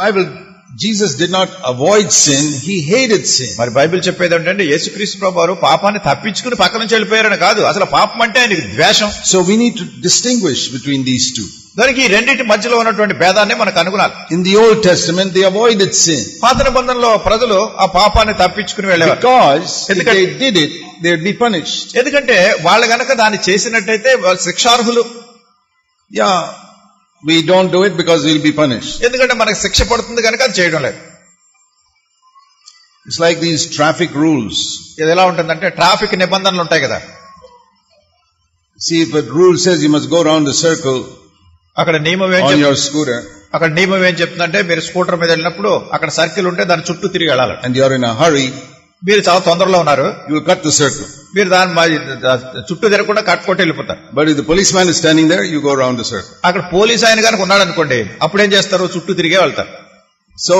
Bible, Jesus did not avoid sin, he hated sin. మరి Bible చెప్పేది ఏంటంటే యేసుక్రీస్తు ప్రభు వారు పాపాన్ని తప్పించుకుని పక్క నుంచి వెళ్ళిపోయారని కాదు అసలు పాపం అంటే ఆయనకి ద్వేషం So we need to distinguish between these two. దానికి రెండింటి మధ్యలో ఉన్నటువంటి భేదాన్ని మనకు అనుకున్నాలి In the Old Testament, they avoided sin. పాత నిబంధనలో ప్రజలు ఆ పాపాన్ని తప్పించుకుని Because if ఎందుకంటే- they did it, they would be punished. ఎందుకంటే వాళ్ళు గనక దాన్ని చేసినట్టయితే వాళ్ళు శిక్షార్హులు Yeah, we don't do it because we'll be punished. ఎందుకంటే మనకు శిక్ష పడుతుంది కనుక అది చేయడం లేదు It's like these traffic rules. ఇది ఎలా ఉంటుందంటే ట్రాఫిక్ నిబంధనలు ఉంటాయి కదా See, if a rule says you must go around the circle అక్కడ నియమం ఏం on చెప్- your scooter అక్కడ నియమం ఏం చెప్తుందంటే మీరు స్కూటర్ మీద వెళ్ళినప్పుడు అక్కడ సర్కిల్ ఉంటే దాని చుట్టూ తిరిగి వెళ్ళాలి and you're in a hurry, మీరు చాలా తొందరలో ఉన్నారు you cut the circle. మీరు దాని మ- చుట్టూ తిరగకుండా కట్టుకుంటూ వెళ్ళిపోతారు But if the policeman is standing there, you go around the circle. అక్కడ పోలీస్ ఆయన కనుక ఉన్నాడు అనుకోండి అప్పుడు ఏం చేస్తారు చుట్టూ తిరిగే వెళ్తారు So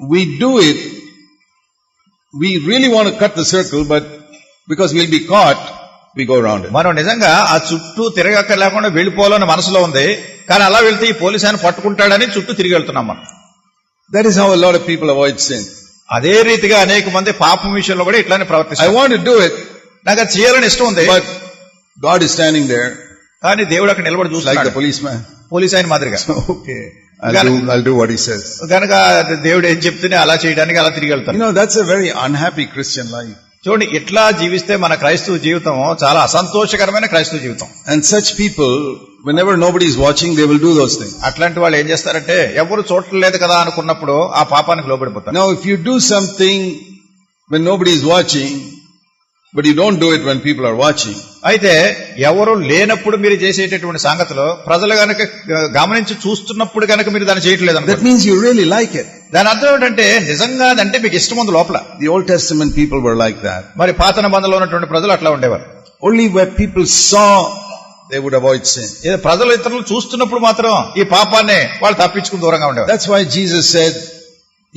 we do it. We really want to cut the circle, but because we'll be caught, we go around it. మనం నిజంగా ఆ చుట్టూ తిరగక లేకుండా వెళ్ళిపోవాలని మనసులో ఉంది కానీ అలా వెళ్తే ఈ పోలీస్ ఆయన పట్టుకుంటాడని చుట్టూ తిరిగి వెళ్తున్నాం మనం That is how a lot of people avoid sin. అదే రీతిగా అనేక మంది పాపం విషయంలో కూడా ఇట్లానే ప్రవర్తిస్తారు want to do it, నాకు అది చేయాలని ఇష్టం ఉంది but God is standing there కానీ దేవుడు అక్కడ నిలబడి the చూస్తున్నాడు policeman. పోలీస్ ఆయన మాదిరిగా says. కనుక దేవుడు ఏం చెప్తేనే అలా చేయడానికి అలా తిరిగి వెళ్తాను very unhappy Christian life. చూడండి ఇట్లా జీవిస్తే మన క్రైస్తవ జీవితం చాలా అసంతోషకరమైన క్రైస్తవ జీవితం And such people, whenever nobody is watching, they will do those things. అట్లాంటి వాళ్ళు ఏం చేస్తారంటే ఎవరు చూడలేదు కదా అనుకున్నప్పుడు ఆ పాపానికి లోబడిపోతారు Now, if you do something when nobody is watching, but you don't do it when people are watching, అయితే ఎవరు లేనప్పుడు మీరు చేసేటటువంటి సంగతిలో ప్రజలు గనక గమనించి చూస్తున్నప్పుడు గనక మీరు దాన్ని చేయట్లేదు that అనుకోండి. means you really like it. దాని అర్థం ఏంటంటే నిజంగా అదంటే మీకు ఇష్టం ఉంది లోపల The Old Testament people were like that. మరి పాత నిబంధనలో ఉన్నటువంటి ప్రజలు అట్లా ఉండేవారు Only where people saw, they would avoid sin. ఏదో ప్రజలు ఇతరులు చూస్తున్నప్పుడు మాత్రం ఈ పాపాన్ని వాళ్ళు తప్పించుకుని దూరంగా ఉండేవారు That's why Jesus said,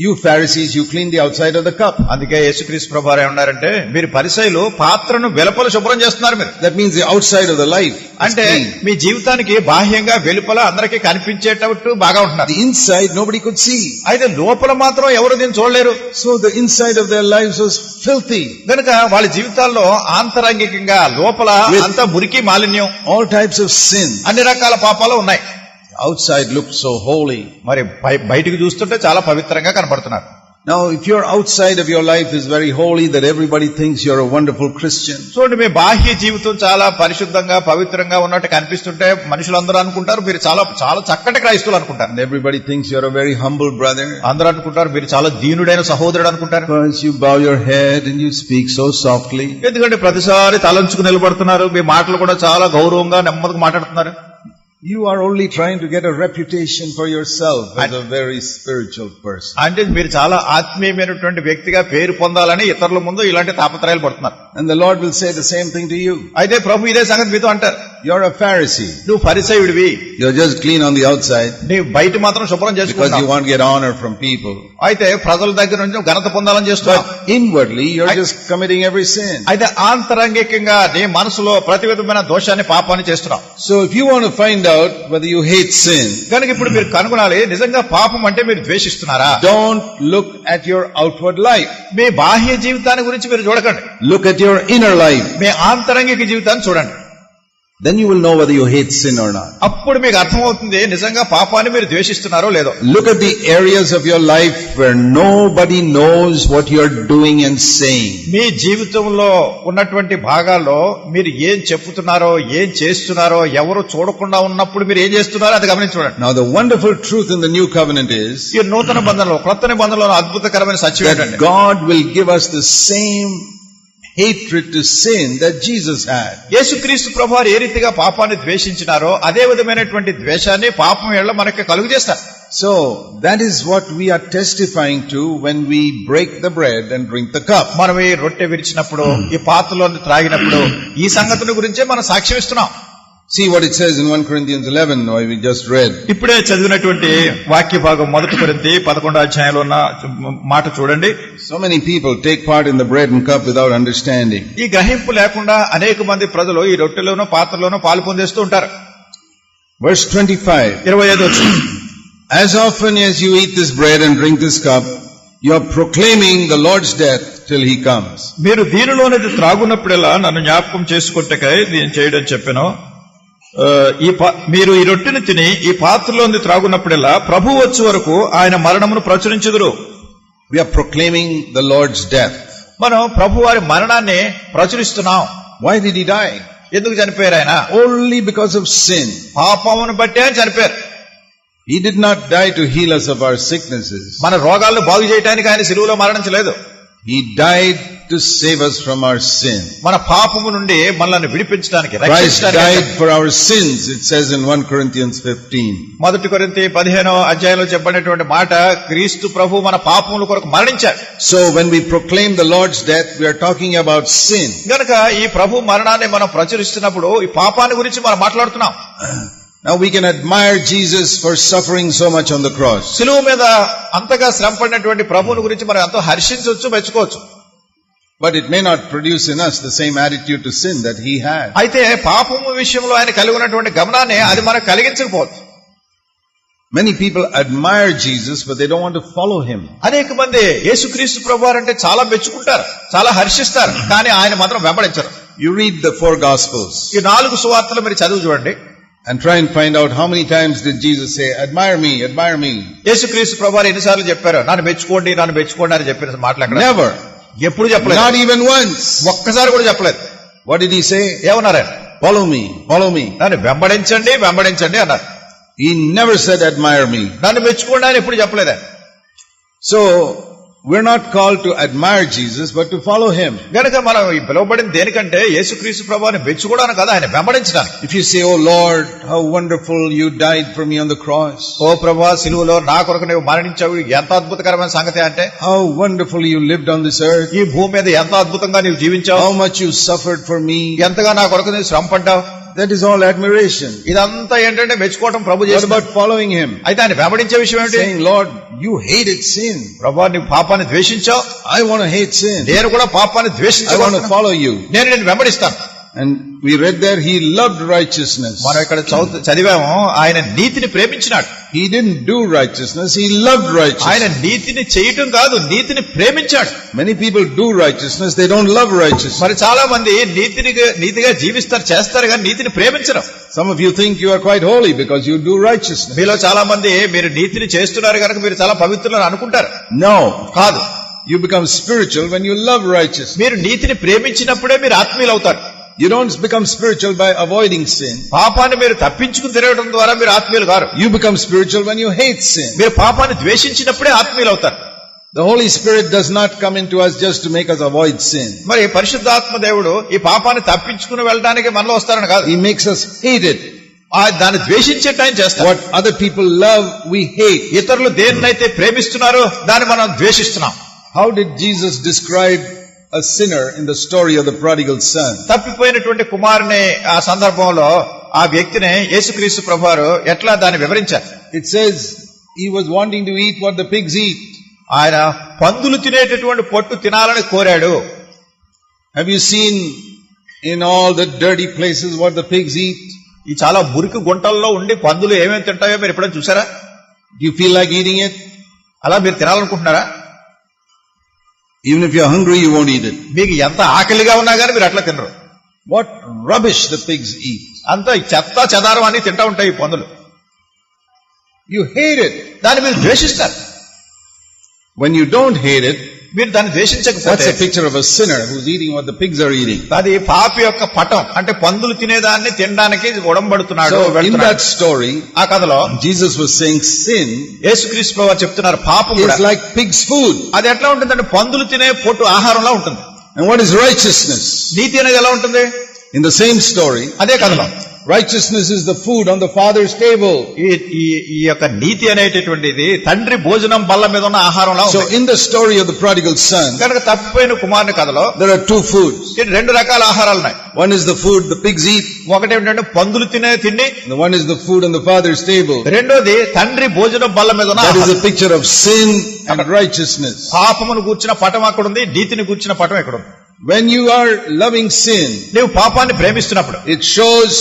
you Pharisees you clean the outside of the cup అందుకే యేసుక్రీస్ ప్రభావం ఏమన్నారంటే మీరు పరిసైలు పాత్రను వెలుపల శుభ్రం చేస్తున్నారు మీరు. That means outside of the life అంటే మీ జీవితానికి బాహ్యంగా వెలుపల అందరికీ కనిపించేటట్టు బాగా ఉంటున్నారు. Inside nobody could see అయితే లోపల మాత్రం ఎవరు దీన్ని చూడలేరు. So the inside of the life so's filthy కనుక వాళ్ళ జీవితాల్లో ఆంతరంగికంగా లోపల అంత మురికి మాలిన్యం. ఆల్ టైప్స్ ఆఫ్ సిన్ అన్ని రకాల పాపాలు ఉన్నాయి. Outside looked so holy. మరి బయ- బయటికి చూస్తుంటే చాలా పవిత్రంగా కనపడుతున్నారు Now, if your outside of your life is very holy, that everybody thinks you're a wonderful Christian, చూడండి మీ బాహ్య జీవితం చాలా పరిశుద్ధంగా పవిత్రంగా ఉన్నట్టు కనిపిస్తుంటే మనుషులందరూ అనుకుంటారు మీరు చాలా చాలా చక్కటి క్రైస్తువులు అనుకుంటారు thinks you're a very humble brother, అందరూ అనుకుంటారు మీరు చాలా దీనుడైన సహోదరుడు అనుకుంటారు you bow your head and you speak so softly. ఎందుకంటే ప్రతిసారి తలంచుకు నిలబడుతున్నారు మీ మాటలు కూడా చాలా గౌరవంగా నెమ్మదిగా మాట్లాడుతున్నారు You are only trying to get a reputation for yourself as a very spiritual person. అంటే మీరు చాలా ఆత్మీయమైనటువంటి వ్యక్తిగా పేరు పొందాలని ఇతరుల ముందు ఇలాంటి తాపత్రయాలు పడుతున్నారు And the Lord will say the same thing to you. అయితే ప్రభు ఇదే సంగతి మీతో అంటారు You're a Pharisee. నువ్వు పరిచయుడివి You're just clean on the outside నీవు బయట మాత్రం శుభ్రం because you చేసుకుంటావు want to get honor from people. అయితే ప్రజల దగ్గర నుంచి ఘనత పొందాలని చేస్తున్నావు inwardly, you're I- just committing every sin. అయితే ఆంతరంగికంగా నీ మనసులో ప్రతి విధమైన దోషాన్ని పాపాన్ని చేస్తున్నావు So if you want to find out whether you hate sin, కనుక ఇప్పుడు మీరు కనుగొనాలి నిజంగా పాపం అంటే మీరు ద్వేషిస్తున్నారా don't look at your outward life. మీ బాహ్య జీవితాన్ని గురించి మీరు చూడకండి Look at your inner life. మీ ఆంతరంగిక జీవితాన్ని చూడండి Then you will know whether you hate sin or not. అప్పుడు మీకు అర్థమవుతుంది నిజంగా పాపాన్ని మీరు ద్వేషిస్తున్నారో లేదో Look at the areas of your life where nobody knows what you're doing and saying. మీ జీవితంలో ఉన్నటువంటి భాగాల్లో మీరు ఏం చెప్పుతున్నారో ఏం చేస్తున్నారో ఎవరు చూడకుండా ఉన్నప్పుడు మీరు ఏం చేస్తున్నారో అది గమనించి చూడండి Now the wonderful truth in the new covenant is ఈ నూతన బంధంలో క్రొత్త నిబంధనలో అద్భుతకరమైన సత్యం ఏంటండి God will give us the same hatred to sin that Jesus had. యేసుక్రీస్తు ప్రభువారు ఏ రీతిగా పాపాన్ని ద్వేషించినారో అదే విధమైనటువంటి ద్వేషాన్ని పాపం ఏళ్ళ మనకి కలుగు చేస్తారు So that is what we are testifying to when we break the bread and drink the cup. మనం ఈ రొట్టె విరిచినప్పుడు ఈ పాత్రలో త్రాగినప్పుడు ఈ సంగతుల గురించే మనం సాక్ష్యం ఇస్తున్నాం See what it says in 1 Corinthians 11, what we just read. ఇప్పుడే చదివినటువంటి వాక్య భాగం మొదటి కొరింతి పదకొండో అధ్యాయంలో ఉన్న మాట చూడండి So many people take part in the bread and cup without understanding. ఈ గ్రహింపు లేకుండా అనేక మంది ప్రజలు ఈ రొట్టెలోనూ పాత్రలోనూ పాలు పొందేస్తూ ఉంటారు Verse 25. ఇరవై ఐదు వచ్చి As often as you eat this bread and drink this cup, you are proclaiming the Lord's death till he comes. మీరు దీనిలోనిది త్రాగున్నప్పుడెల్లా నన్ను జ్ఞాపకం చేసుకుంటకై దీన్ని చేయడం చెప్పాను ఈ మీరు ఈ రొట్టెని తిని ఈ పాత్రలోని త్రాగున్నప్పుడెల్లా ప్రభు వచ్చే వరకు ఆయన మరణమును ప్రచురించుదురు We are proclaiming the Lord's death. మనం ప్రభు వారి మరణాన్ని ప్రచురిస్తున్నాం Why did he die? ఎందుకు చనిపోయారు ఆయన Only because of sin. పాపమును బట్టే ఆయన చనిపోయారు He did not die to heal us of our sicknesses. మన రోగాలను బాగు చేయడానికి ఆయన సిలువలో మరణించలేదు He died to save us from our sin. మన పాపము నుండి మనల్ని విడిపించడానికి Christ రక్షించడానికి died for our sins, it says in 1 Corinthians 15. మొదటి కొరింతి పదిహేనో అధ్యాయంలో చెప్పబడినటువంటి మాట క్రీస్తు ప్రభు మన పాపముల కొరకు మరణించారు So when we proclaim the Lord's death, we are talking about sin. గనుక ఈ ప్రభు మరణాన్ని మనం ప్రచురిస్తున్నప్పుడు ఈ పాపాన్ని గురించి మనం మాట్లాడుతున్నాం Now we can admire Jesus for suffering so much on the cross. సిలువ మీద అంతగా శ్రమ పడినటువంటి ప్రభువుని గురించి మనం ఎంతో హర్షించవచ్చు మెచ్చుకోవచ్చు But it may not produce in us the same attitude to sin that he had. అయితే పాపము విషయంలో ఆయన కలిగి ఉన్నటువంటి గమనాన్ని అది మనకు కలిగించకపోవచ్చు Many people admire Jesus, but they don't want to follow him. అనేక మంది యేసుక్రీస్తు ప్రభు అంటే చాలా మెచ్చుకుంటారు చాలా హర్షిస్తారు కానీ ఆయన మాత్రం వెంబడించరు You read the four Gospels ఈ నాలుగు సువార్తలు మీరు చదువు చూడండి and try and find out how many times did Jesus say, admire me, admire me. యేసుక్రీస్తు ప్రభు వారు ఎన్నిసార్లు చెప్పారు నన్ను మెచ్చుకోండి నన్ను మెచ్చుకోండి అని చెప్పిన మాటలు అక్కడ Never. ఎప్పుడు చెప్పలేదు Not even once. ఒక్కసారి కూడా చెప్పలేదు did he say? ఏమన్నారు ఆయన Follow me, follow me. నన్ను వెంబడించండి వెంబడించండి అన్నారు He never said, admire me. నన్ను మెచ్చుకోండి అని ఎప్పుడు చెప్పలేదు ఆయన. We're not called to admire Jesus, but to follow him. గనుక మనం పిలువబడింది దేనికంటే యేసుక్రీస్తు ప్రభుని మెచ్చుకోవడానికి కదా ఆయన వెంబడించడానికి If you say, Oh Lord, how wonderful you died for me on the cross. ఓ ప్రభా సిలువలో నా కొరకు నువ్వు మరణించావు ఎంత అద్భుతకరమైన సంగతి అంటే How wonderful you lived on this earth. ఈ భూమి మీద ఎంత అద్భుతంగా నీవు జీవించావు How much you suffered for me. ఎంతగా నా కొరకు నువ్వు శ్రమ పడ్డావు దట్ ఈస్ ఆల్ అడ్మిరేషన్ ఇదంతా ఏంటంటే మెచ్చుకోవటం ప్రభు చేసి బట్ ఫాలోయింగ్ హిమ్ అయితే ఆయన వెంబడించే విషయం ఏంటి saying Lord you hate it sin ప్రభువా నీ పాపాన్ని ద్వేషించావు? ఐ వాంట్ హేట్ సిన్ నేను కూడా పాపాన్ని ద్వేషించావు ఐ వాంట్ ఫాలో యు నేను వెంబడిస్తాను. And we read there, he loved righteousness. మనం ఇక్కడ చదువు చదివాము ఆయన నీతిని ప్రేమించినాడు He didn't do righteousness, he loved ఆయన righteousness. నీతిని చేయటం కాదు నీతిని ప్రేమించాడు Many people do righteousness, they don't love righteousness. మరి చాలా మంది నీతిని నీతిగా జీవిస్తారు చేస్తారు కానీ నీతిని ప్రేమించరు Some of you think you are quite holy because you do righteousness. మీలో చాలా మంది మీరు నీతిని చేస్తున్నారు కనుక మీరు చాలా పవిత్రులు అనుకుంటారు No. కాదు You become spiritual when you love righteousness. మీరు నీతిని ప్రేమించినప్పుడే మీరు ఆత్మీయులు అవుతారు You don't become spiritual by avoiding sin. పాపాన్ని మీరు తప్పించుకుని తిరగడం ద్వారా మీరు ఆత్మీయులు కారు You become spiritual when you hate sin. మీరు పాపాన్ని ద్వేషించినప్పుడే ఆత్మీయులు అవుతారు The Holy Spirit does not come into us just to make us avoid sin. మరి పరిశుద్ధాత్మ దేవుడు ఈ పాపాన్ని తప్పించుకుని వెళ్ళడానికి మనలో వస్తారని కాదు He makes us hate it. ఆ దాన్ని ద్వేషించేట ఆయన చేస్తారు What other people love, we hate. ఇతరులు దేన్నైతే ప్రేమిస్తున్నారో దాన్ని మనం ద్వేషిస్తున్నాం How did Jesus describe a sinner in the story of the prodigal son? తప్పిపోయినటువంటి కుమారుని ఆ సందర్భంలో ఆ వ్యక్తిని యేసుక్రీస్తు ప్రభువారు ఎట్లా దాన్ని వివరించారు It says he was wanting to eat what the pigs eat. ఆయన పందులు తినేటటువంటి పొట్టు తినాలని కోరాడు Have you seen in all the dirty places what the pigs eat? ఈ చాలా మురికి గుంటల్లో ఉండి పందులు ఏమేమి తింటాయో మీరు ఎప్పుడైనా చూసారా Do you feel like eating it? అలా మీరు తినాలనుకుంటున్నారా Even if you're hungry, you won't eat it. మీకు ఎంత ఆకలిగా ఉన్నా కానీ మీరు అట్లా తినరు What rubbish the pigs eat. అంత చెత్త చెదారం అన్ని తింటా ఉంటాయి ఈ పందులు You hate it. దాన్ని మీరు ద్వేషిస్తారు When you don't hate it, మీరు దాన్ని ద్వేషించకపోతే అది పాపి యొక్క పటం అంటే పందులు తినేదాన్ని తినడానికి ఉడంబడుతున్నాడు స్టోరీ ఆ కథలో జీసస్ సేయింగ్ సిన్ యేసుక్రీస్తు ప్రభు చెప్తున్నారు పాపం లైక్ పిగ్ ఫుడ్ అది ఎట్లా ఉంటుందంటే పందులు తినే పొట్టు ఆహారంలా ఉంటుంది. నీతి అనేది ఎలా ఉంటుంది? ఇన్ ద సేమ్ స్టోరీ అదే కథలో. righteousness is the food on the Father's table. ఈ ఈ ఈ యొక్క నీతి అనేటటువంటిది తండ్రి భోజనం బల్ల మీద ఉన్న ఆహారంలా So ఉంది in the story of the prodigal son, కనుక తప్పిపోయిన కుమారుని కథలో there are two foods. ఈ రెండు రకాల ఆహారాలు ఉన్నాయి One is the food the pigs eat, ఒకటి ఏంటంటే పందులు తినే తిండి and the one is the food on the Father's table. రెండోది తండ్రి భోజనం బల్ల మీద ఉన్న That is ఆహారం. a picture of sin and righteousness. పాపమును కూర్చిన పటం అక్కడ ఉంది నీతిని కూర్చిన పటం ఇక్కడ ఉంది When you are loving sin, నీవు పాపాన్ని ప్రేమిస్తున్నప్పుడు it shows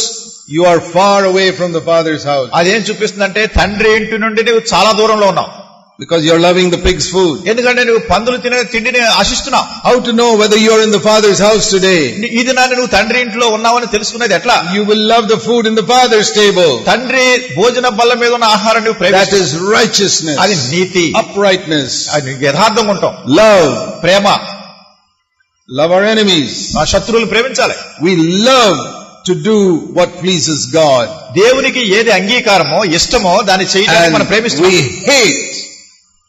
You are far away from the Father's house అదేం చూపిస్తుందంటే తండ్రి ఇంటి నుండి నువ్వు చాలా దూరంలో ఉన్నావు because you're loving the pig's food. ఎందుకంటే నువ్వు పందులు తినే తిండిని ఆశిస్తున్నావు How to know whether you're in the Father's house today? ఇది నాన్న నువ్వు తండ్రి ఇంట్లో ఉన్నావని తెలుసుకునేది ఎట్లా You will love the food in the Father's table. తండ్రి భోజన బల్ల మీద ఉన్న ఆహారం నువ్వు That ప్రేమిస్తావు is righteousness, అది నీతి uprightness, అది నీకు యథార్థంగా ఉంటాం love, Prema love our enemies. ఆ శత్రువులు ప్రేమించాలి We love to do what pleases God. దేవునికి ఏది అంగీకారమో ఇష్టమో దాన్ని చేయడానికి మనం And ప్రేమిస్తాం we hate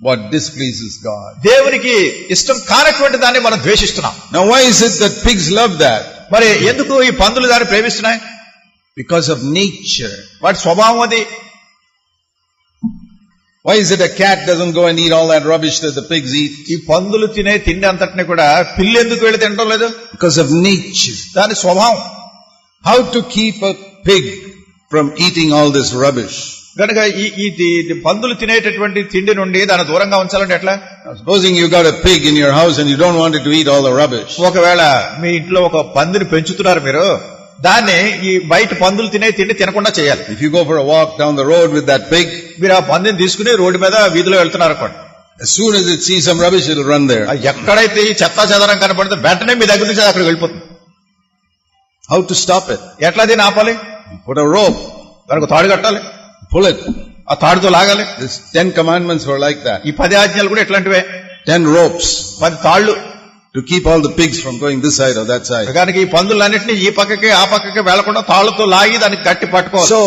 what displeases God. దేవునికి ఇష్టం కానటువంటి దాన్ని మనం ద్వేషిస్తున్నాం Now why is it that pigs love that? మరి ఎందుకు ఈ పందులు దాన్ని ప్రేమిస్తున్నాయి Because of nature. వాటి స్వభావం అది Why is it a cat doesn't go and eat all that rubbish that the pigs eat? ఈ పందులు తినే తిండి అంతటిని కూడా పిల్లి ఎందుకు వెళ్ళి తినడం లేదు Because of nature. దాని స్వభావం How to keep a pig from eating all this rubbish గనక ఈ పందులు తినేటటువంటి తిండి నుండి దాని దూరంగా ఉంచాలంటే ఎట్లా? Supposing you got pig in your house and you don't want to eat all the rubbish ఒకవేళ మీ ఇంట్లో ఒక పందిని పెంచుతున్నారు మీరు దాన్ని ఈ బయట పందులు తినే తిండి తినకుండా చేయాలి. If you go for walk down the road with that pig మీరు ఆ పందిని తీసుకుని రోడ్డు మీద వీధిలో వెళ్తున్నారు అనుకోండి. Soon is it see some rubbish run there ఎక్కడైతే ఈ చెత్తా చెదరం కనపడితే వెంటనే మీ దగ్గర నుంచి అక్కడికి వెళ్ళిపోతుంది. హౌ టు స్టాప్ ఇట్ ఎట్లా దీన్ని ఆపాలి ఫోటో రోప్ దానికి తాడు కట్టాలి. పులెట్ ఆ తాడుతో లాగాలి. టెన్ కమాండ్మెంట్స్ లైక్ దా ఈ పది ఆజ్ఞలు కూడా ఎట్లాంటివే టెన్ రోప్స్ పది తాళ్ళు. To keep all the pigs from going this side that side దానికి ఈ పందులు అన్నింటినీ ఈ పక్కకి ఆ పక్కకి వెళ్ళకుండా తాళ్ళతో లాగి దానికి కట్టి పట్టుకో so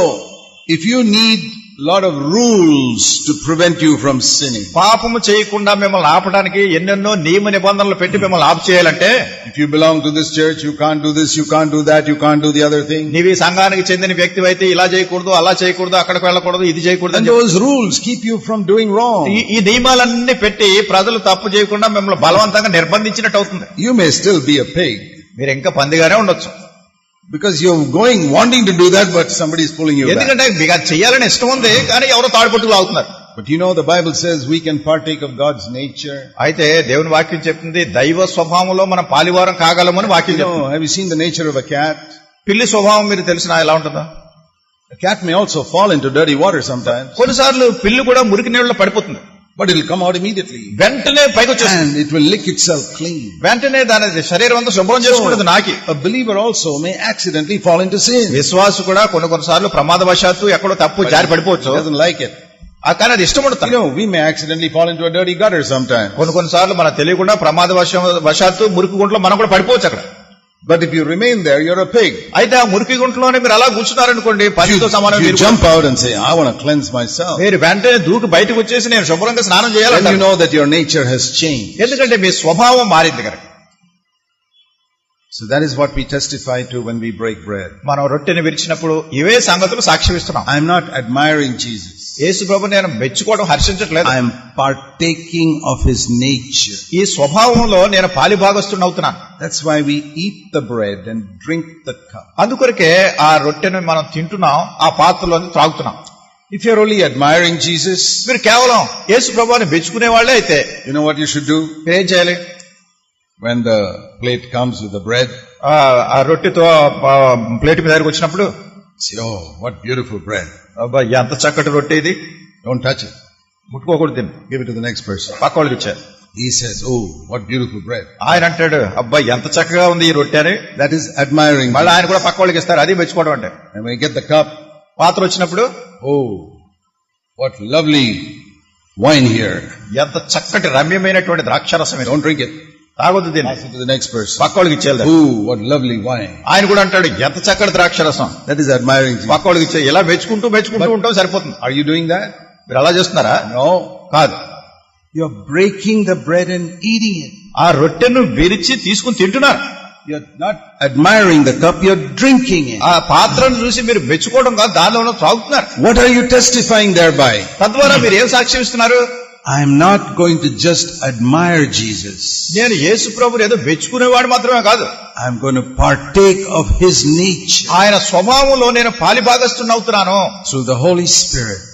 if you need lot of rules to prevent you from sinning, పాపము చేయకుండా మిమ్మల్ని ఆపడానికి ఎన్నెన్నో నియమ నిబంధనలు పెట్టి మిమ్మల్ని ఆపు చేయాలంటే if you belong to this church, you can't do this, you can't do that, you can't do the other thing. నీవి సంఘానికి చెందిన వ్యక్తి అయితే ఇలా చేయకూడదు అలా చేయకూడదు అక్కడికి వెళ్ళకూడదు ఇది చేయకూడదు చెప్పి those rules keep you from doing ఈ నియమాలన్నీ పెట్టి ప్రజలు తప్పు చేయకుండా మిమ్మల్ని బలవంతంగా నిర్బంధించినట్టు అవుతుంది You may still be a pig మీరు ఇంకా పందిగానే ఉండొచ్చు because you're going wanting to do that, but somebody is pulling you back. ఎందుకంటే మీకు అది చేయాలని ఇష్టం ఉంది కానీ ఎవరో తాడు పట్టుకు లాగుతున్నారు But you know, the Bible says we can partake of God's nature. అయితే దేవుని వాక్యం చెప్తుంది దైవ స్వభావంలో మనం పాలివారం కాగలమని వాక్యం చెప్తుంది have you seen the nature of a cat? పిల్లి స్వభావం మీరు తెలిసిన ఎలా ఉంటుందో A cat may also fall into dirty water sometimes, కొన్నిసార్లు పిల్లి కూడా మురికి నీళ్ళలో పడిపోతుంది but it'll come out immediately. వెంటనే పైకి వచ్చేస్తుంది And it will lick itself clean. వెంటనే దాని శరీరం అంతా శుభ్రం చేసుకుంటుంది నాకి A believer also may accidentally fall into sin. విశ్వాసు కూడా కొన్ని కొన్నిసార్లు ప్రమాదవశాత్తు ఎక్కడో తప్పు జారి He పడిపోవచ్చు doesn't like it. ఆ కానీ అది ఇష్టం You ఉండదు know, we may accidentally fall into a dirty gutter sometimes. కొన్ని కొన్నిసార్లు మనకు తెలియకుండా ప్రమాద వశం- వశాత్తు మురికి గుంట్లో మనం కూడా పడిపోవచ్చు అక్కడ but if you remain there your pig అయితే ఆ మురికి గుంట్లోనే మీరు అలా కూర్చున్నారనుకోండి పనితో సమానం మీరు జంప్ అవడం సే క్లెన్స్ మై సెల్ఫ్ మీరు వెంటనే దూకి బయటకు వచ్చేసి నేను శుభ్రంగా స్నానం చేయాలి నేచర్ హస్ ఎందుకంటే మీ స్వభావం మారింది correct So that is what we testify to when we break bread. మనం రొట్టెని విరిచినప్పుడు ఇవే సంగతులు సాక్ష్యమిస్తున్నాం I am not admiring Jesus. యేసు ప్రభు నేను మెచ్చుకోవడం హర్షించట్లేదు I am partaking of his nature. ఈ స్వభావంలో నేను పాలిభాగస్తుని అవుతున్నాను That's why we eat the bread and drink the cup. అందుకొరకే ఆ రొట్టెను మనం తింటున్నాం ఆ పాత్రలో త్రాగుతున్నాం If you're only admiring Jesus, మీరు కేవలం యేసు ప్రభుని మెచ్చుకునే వాళ్ళే అయితే you know what you should do? మీరేం చేయాలి When the plate comes with the bread, ఆ రొట్టెతో ప్లేట్ మీద దగ్గరకు వచ్చినప్పుడు say, oh, what beautiful bread. అబ్బా ఎంత చక్కటి రొట్టె ఇది Don't touch it. ముట్టుకోకూడదు దీన్ని Give it to the next person. పక్క వాళ్ళకి ఇచ్చారు He says, oh, what beautiful bread. ఆయన అంటాడు అబ్బా ఎంత చక్కగా ఉంది ఈ రొట్టె అని That is admiring. మళ్ళీ ఆయన కూడా పక్క వాళ్ళకి ఇస్తారు అది మెచ్చుకోవడం అంటే And when you get the cup, పాత్ర వచ్చినప్పుడు oh, what lovely wine here. ఎంత చక్కటి రమ్యమైనటువంటి ద్రాక్షరసం Don't drink it. తాగొద్దు దీన్ని. నెక్స్ట్ పర్సన్ పక్క లవ్లీ వైన్ ఆయన కూడా అంటాడు ఎంత చక్కటి ద్రాక్ష రసం. దట్ ఈస్ అడ్మైరింగ్ పక్క వాళ్ళకి ఇచ్చే ఇలా మెచ్చుకుంటూ మెచ్చుకుంటూ ఉంటాం సరిపోతుంది. ఆర్ యూ డూయింగ్ దాట్ మీరు అలా చేస్తున్నారా? నో కాదు. You are breaking the bread and eating ఆ రొట్టెను విరిచి తీసుకుని తింటున్నారు. You are not admiring the cup you are drinking ఆ పాత్రను చూసి మీరు మెచ్చుకోవడం కాదు దానిలో ఉన్న తాగుతున్నారు what are you testifying there by తద్వారా మీరు ఏం సాక్ష్యం ఇస్తున్నారు? I'm not going to just admire Jesus నేను యేసు ప్రభు ఏదో మెచ్చుకునేవాడు మాత్రమే కాదు. I'm going to partake of his niche ఆయన స్వభావంలో నేను పాలి భాగస్థుని అవుతున్నాను త్రూ ద హోలీ స్పిరిట్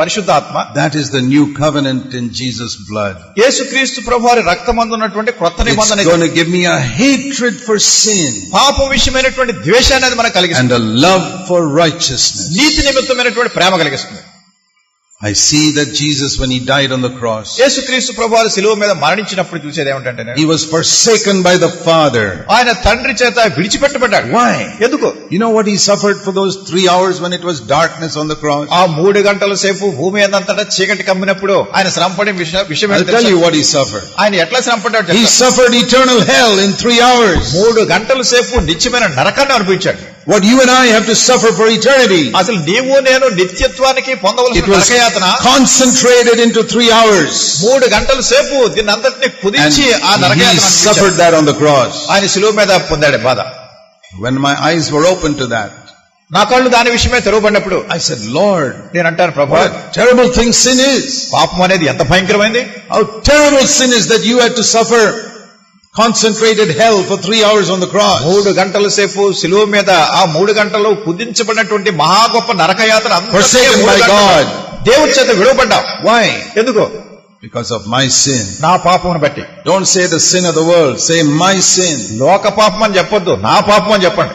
పరిశుద్ధాత్మ that is the new covenant in Jesus blood యేసు క్రీస్తు ప్రభు వారి రక్తమందు ఉన్నటువంటి క్రొత్త నిబంధన gonna give me a for sin పాప విషయమైనటువంటి ద్వేషం అనేది మనకు కలిగిస్తుంది. అండ్ లవ్ ఫర్ రైచియస్నెస్ నీతి నిమిత్తమైనటువంటి ప్రేమ కలిగిస్తుంది. I see that Jesus, when he died on the cross, యేసుక్రీస్తు ప్రభు వారు శిలువ మీద మరణించినప్పుడు చూసేది ఏమిటంటే he was forsaken by the Father. ఆయన తండ్రి చేత విడిచిపెట్టబడ్డాడు Why? ఎందుకు You know what he suffered for those three hours when it was darkness on the cross? ఆ మూడు గంటల సేపు భూమి అందంతటా చీకటి కమ్మినప్పుడు ఆయన శ్రమపడిన విషయం విషయం I'll ఏంటో tell తెలుసా? you what he suffered. ఆయన ఎట్లా శ్రమపడ్డాడు He తెలుసా? suffered eternal hell in three hours. మూడు గంటల సేపు నిత్యమైన నరకాన్ని అనిపించాడు What you and I have to suffer for eternity. అసలు నీవు నేను నిత్యత్వానికి It పొందవలసిన was నరకయాతన concentrated into three hours. మూడు గంటల సేపు దీన్ని అంతటిని And కుదించి ఆ he నరకయాతన suffered that on the cross. ఆయన శిలువ మీద పొందాడు బాధ When my eyes were open to that, నా కళ్ళు దాని విషయమే తెరవబడినప్పుడు I said, Lord, నేను అంటాను ప్రభా terrible thing sin is. పాపం అనేది ఎంత భయంకరమైంది How terrible sin is that you had to suffer concentrated hell for three hours on the cross. మూడు గంటల సేపు శిలువ మీద ఆ మూడు గంటలు కుదించబడినటువంటి మహా గొప్ప God. దేవుడి చేత విడవబడ్డావు Why? ఎందుకు Because of my sin. నా పాపమును బట్టి Don't say the sin of the world, say my sin. లోక పాపం అని చెప్పొద్దు నా పాపం అని చెప్పండి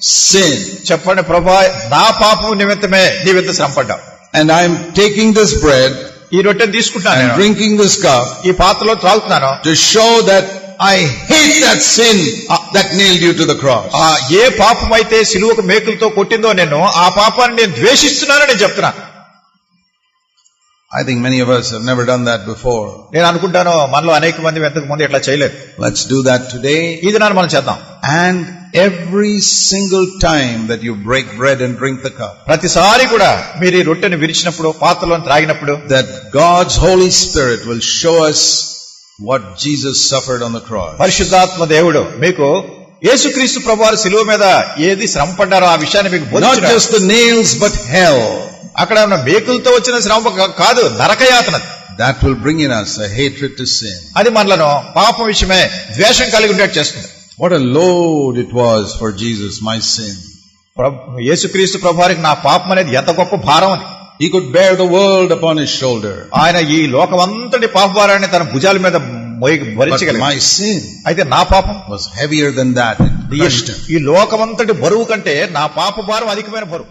sin. చెప్పండి ప్రభా నా పాపం నిమిత్తమే నీ విద్ద శ్రమపడ్డావు And I'm taking this bread ఈ రొట్టెని తీసుకుంటాను drinking this cup ఈ పాత్రలో త్రాగుతున్నాను to show that I hate that sin that nailed you to the cross. ఆ ఏ పాపం అయితే సిలువకు మేకులతో కొట్టిందో నేను ఆ పాపాన్ని నేను ద్వేషిస్తున్నానని నేను చెప్తున్నా I think many of us have never done that before. నేను అనుకుంటాను మనలో అనేక మంది ఎంతకు ముందు ఇట్లా చేయలేదు Let's do that today. ఇది నన్ను మనం చేద్దాం And every single time that you break bread and drink the cup, ప్రతిసారి కూడా మీరు ఈ రొట్టెని విరిచినప్పుడు పాత్రలో త్రాగినప్పుడు that God's Holy Spirit will show us what Jesus suffered on the cross. పరిశుద్ధాత్మ దేవుడు మీకు యేసుక్రీస్తు ప్రభువారు శిలువ మీద ఏది శ్రమ పడ్డారో ఆ విషయాన్ని మీకు just the nails, but hell. అక్కడ ఉన్న మేకులతో వచ్చిన శ్రమ కాదు నరకయాతన That will bring in us a hatred to sin. అది మనలను పాపం విషయమే ద్వేషం కలిగి ఉండేట్టు చేస్తుంది What a load it was for Jesus, my sin. ప్రభు- యేసుక్రీస్తు ప్రభువారికి నా పాపం అనేది ఎంత గొప్ప భారం అని He could bear the world upon his shoulder. ఆయన ఈ లోకమంతటి పాప భారాన్ని తన భుజాల మీద my sin అయితే నా పాపం was heavier than that. It ఈ-. ఈ లోకమంతటి బరువు కంటే నా పాప భారం అధికమైన బరువు